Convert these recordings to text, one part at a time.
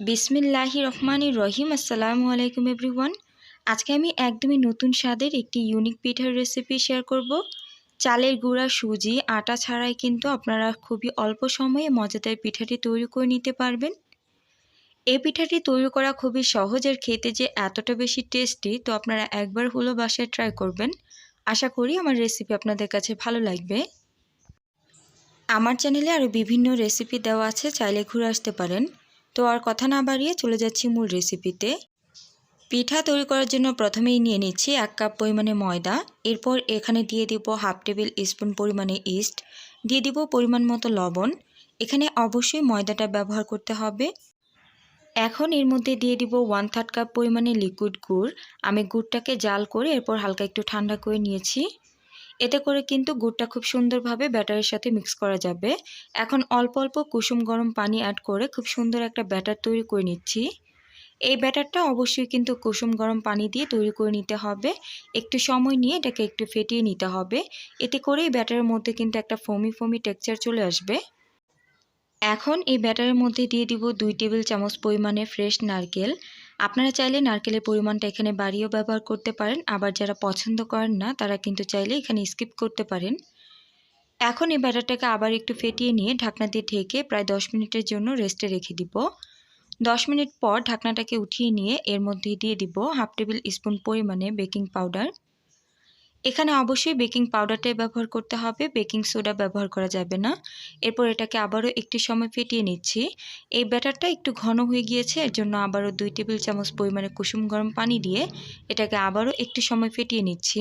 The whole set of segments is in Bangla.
বিসমিল্লাহি রহমানির রহিম, আসসালামু আলাইকুম এভরিওয়ান। আজকে আমি একদমই নতুন স্বাদের একটি ইউনিক পিঠার রেসিপি শেয়ার করব। চালের গুঁড়া, সুজি, আটা ছাড়াই কিন্তু আপনারা খুবই অল্প সময়ে মজাদার পিঠাটি তৈরি করে নিতে পারবেন। এই পিঠাটি তৈরি করা খুবই সহজ আর খেতে যে এতটা বেশি টেস্টি তো আপনারা একবার হলো বাসায় ট্রাই করবেন। আশা করি আমার রেসিপি আপনাদের কাছে ভালো লাগবে। আমার চ্যানেলে আরও বিভিন্ন রেসিপি দেওয়া আছে, চাইলে ঘুরে আসতে পারেন। তো আর কথা না বাড়িয়ে চলে যাচ্ছি মূল রেসিপিতে পিঠা তৈরি করার জন্য প্রথমেই নিয়ে নিচ্ছি এক কাপ পরিমাণে ময়দা। এরপর এখানে দিয়ে দিব হাফ টেবিল স্পুন পরিমাণে ইস্ট দিয়ে দিব পরিমাণ মতো লবণ। এখানে অবশ্যই ময়দাটা ব্যবহার করতে হবে। এখন এর মধ্যে দিয়ে দিব ওয়ান থার্ড কাপ পরিমাণে লিকুইড গুড়। আমি গুড়টাকে জাল করে এরপর হালকা একটু ঠান্ডা করে নিয়েছি। এতে করে কিন্তু গুড়টা খুব সুন্দরভাবে ব্যাটারের সাথে মিক্স করা যাবে। এখন অল্প অল্প কুসুম গরম পানি অ্যাড করে খুব সুন্দর একটা ব্যাটার তৈরি করে নিচ্ছি। এই ব্যাটারটা অবশ্যই কিন্তু কুসুম গরম পানি দিয়ে তৈরি করে নিতে হবে। একটু সময় নিয়ে এটাকে একটু ফেটিয়ে নিতে হবে। এতে করে এই ব্যাটারের মধ্যে কিন্তু একটা ফমি ফমি টেক্সচার চলে আসবে। এখন এই ব্যাটারের মধ্যে দিয়ে দিব দুই টেবিল চামচ পরিমাণে ফ্রেশ নারকেল। আপনারা চাইলে নারকেলের পরিমাণটা এখানে বাড়িয়েও ব্যবহার করতে পারেন, আবার যারা পছন্দ করেন না, তারা কিন্তু চাইলে এখানে স্কিপ করতে পারেন। এখন এই ব্যাটারটাকে আবার একটু ফেটিয়ে নিয়ে ঢাকনা দিয়ে ঢেকে প্রায় দশ মিনিটের জন্য রেস্টে রেখে দিব। দশ মিনিট পর ঢাকনাটাকে উঠিয়ে নিয়ে এর মধ্যে দিয়ে দিব হাফ টেবিল স্পুন পরিমাণে বেকিং পাউডার এখানে অবশ্যই বেকিং পাউডারটাই ব্যবহার করতে হবে। বেকিং সোডা ব্যবহার করা যাবে না। এরপর এটাকে আবারও একটি সময় ফেটিয়ে নিচ্ছি। এই ব্যাটারটা একটু ঘন হয়ে গিয়েছে এর জন্য আবারও দুই টেবিল চামচ পরিমাণে কুসুম গরম পানি দিয়ে এটাকে আবারও একটু সময় ফেটিয়ে নিচ্ছি।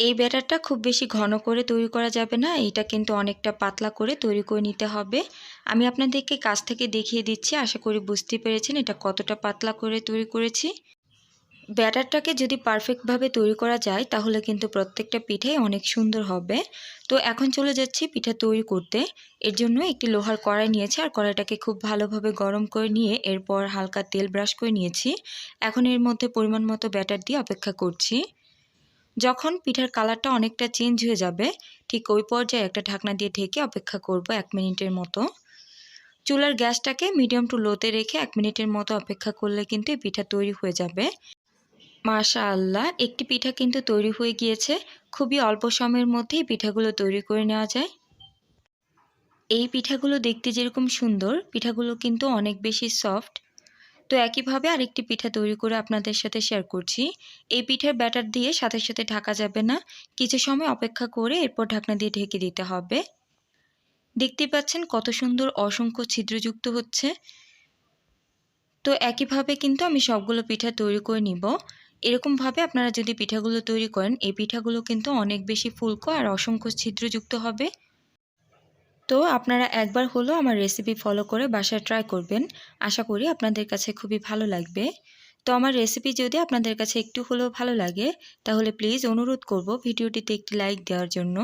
এই ব্যাটারটা খুব বেশি ঘন করে তৈরি করা যাবে না, এটা কিন্তু অনেকটা পাতলা করে তৈরি করে নিতে হবে। আমি আপনাদেরকে কাছ থেকে দেখিয়ে দিচ্ছি, আশা করি বুঝতে পেরেছেন এটা কতটা পাতলা করে তৈরি করেছি। ব্যাটারটাকে যদি পারফেক্টভাবে তৈরি করা যায়, তাহলে কিন্তু প্রত্যেকটা পিঠে অনেক সুন্দর হবে। তো এখন চলে যাচ্ছি পিঠা তৈরি করতে। এর জন্য একটি লোহার কড়াই নিয়েছি আর কড়াইটাকে খুব ভালোভাবে গরম করে নিয়ে এরপর হালকা তেল ব্রাশ করে নিয়েছি। এখন এর মধ্যে পরিমাণ মতো ব্যাটার দিয়ে অপেক্ষা করছি। যখন পিঠার কালারটা অনেকটা চেঞ্জ হয়ে যাবে, ঠিক ওই পর্যায়ে একটা ঢাকনা দিয়ে ঢেকে অপেক্ষা করব এক মিনিটের মতো। চুলার গ্যাসটাকে মিডিয়াম টু লোতে রেখে এক মিনিটের মতো অপেক্ষা করলে কিন্তু এই পিঠা তৈরি হয়ে যাবে। মাশা আল্লাহ একটি পিঠা কিন্তু তৈরি হয়ে গিয়েছে। খুবই অল্প সময়ের মধ্যেই পিঠাগুলো তৈরি করে নেওয়া যায়। এই পিঠাগুলো দেখতে যেরকম সুন্দর, পিঠাগুলো কিন্তু অনেক বেশি সফট। তো একইভাবে আরেকটি পিঠা তৈরি করে আপনাদের সাথে শেয়ার করছি। এই পিঠার ব্যাটার দিয়ে সাথে সাথে ঢাকা যাবে না। কিছু সময় অপেক্ষা করে এরপর ঢাকনা দিয়ে ঢেকে দিতে হবে। দেখতে পাচ্ছেন কত সুন্দর অসংখ্য ছিদ্রযুক্ত হচ্ছে। তো একইভাবে কিন্তু আমি সবগুলো পিঠা তৈরি করে নিব। এরকমভাবে আপনারা যদি পিঠাগুলো তৈরি করেন, এই পিঠাগুলো কিন্তু অনেক বেশি ফুলকো আর অসংখ্য ছিদ্রযুক্ত হবে। তো আপনারা একবার হলো আমার রেসিপি ফলো করে বাসায় ট্রাই করবেন। আশা করি আপনাদের কাছে খুবই ভালো লাগবে। তো আমার রেসিপি যদি আপনাদের কাছে একটু হলেও ভালো লাগে, তাহলে প্লিজ অনুরোধ করব ভিডিওটিতে একটি লাইক দেওয়ার জন্য।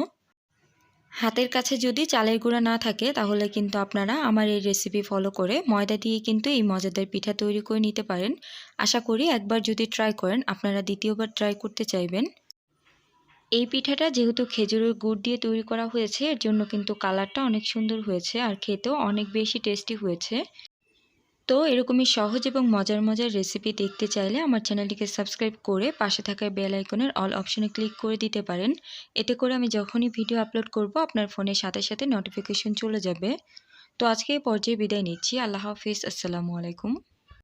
হাতের কাছে যদি চালের গুঁড়া না থাকে, তাহলে কিন্তু আপনারা আমার এই রেসিপি ফলো করে ময়দা দিয়ে কিন্তু এই মজাদার পিঠা তৈরি করে নিতে পারেন। আশা করি একবার যদি ট্রাই করেন, আপনারা দ্বিতীয়বার ট্রাই করতে চাইবেন। এই পিঠাটা যেহেতু খেজুরের গুড় দিয়ে তৈরি করা হয়েছে, এর জন্য কিন্তু কালারটা অনেক সুন্দর হয়েছে আর খেতেও অনেক বেশি টেস্টি হয়েছে। তো এরকমই সহজ এবং মজার মজার রেসিপি দেখতে চাইলে আমার চ্যানেলটিকে সাবস্ক্রাইব করে পাশে থাকা বেল আইকনের অল অপশনে ক্লিক করে দিতে পারেন। এতে করে আমি যখনই ভিডিও আপলোড করব, আপনার ফোনের সাথে সাথে নোটিফিকেশন চলে যাবে। তো আজকে এই পর্যায়ে বিদায় নিচ্ছি। আল্লাহ হাফিজ। আসসালামু আলাইকুম।